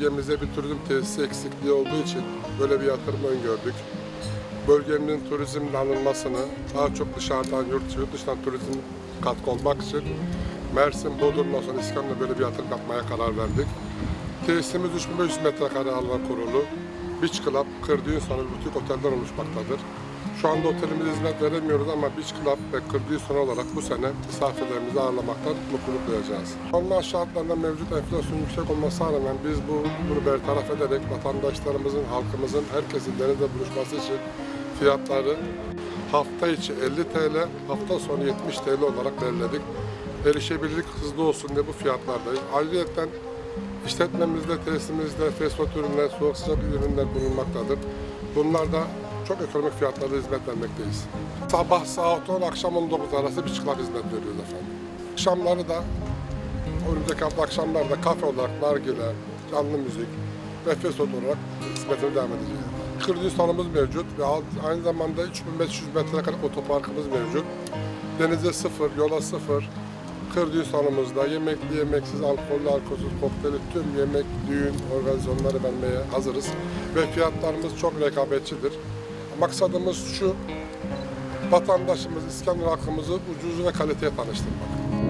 ilimize, bölgemize bir turizm tesisi eksikliği olduğu için böyle bir yatırım öngördük. Bölgenin turizmle alınmasını, daha çok dışarıdan, yurt, yurt dışından turizm katkı olmak için Mersin, Bodrum'dan sonra İskender'e böyle bir yatırım yapmaya karar verdik. Tesisimiz 3500 metrekare alan kurulu. Beach Club, kır düğün salonu, butik otelden oluşmaktadır. Şu anda otelimize hizmet veremiyoruz ama Beach Club ve kır düğün salonu olarak bu sene misafirlerimizi ağırlamaktan mutluluk duyacağız. Normal şartlarda mevcut enflasyon yüksek olmasına rağmen biz bu bunu bertaraf ederek vatandaşlarımızın, halkımızın, herkesin denizde buluşması için fiyatları hafta içi 50 TL, hafta sonu 70 TL olarak belirledik. Erişebilirlik hızlı olsun diye bu fiyatlardayız. Ayrıca işletmemizde, tesisimizde fast food ürünler, soğuk sıcak ürünler bulunmaktadır. Bunlar da çok ekonomik fiyatlarda hizmet vermekteyiz. Sabah saat 10, akşam 19 arası bir çıklar hizmet veriyoruz efendim. Akşamları da, önümüzdeki hafta akşamları da kafe olarak nargile, canlı müzik ve food olarak hizmetine devam edeceğiz. Kırdığı salonumuz mevcut ve aynı zamanda 3500 metrekare otoparkımız mevcut. Denize sıfır, yola sıfır. Kırdığı salonumuzda yemekli, yemeksiz, alkollü, alkolsüz kokteyli tüm yemek, düğün organizasyonları vermeye hazırız. Ve fiyatlarımız çok rekabetçidir. Maksadımız şu, vatandaşımız, İskender halkımızı ucuz ve kaliteye tanıştırmak.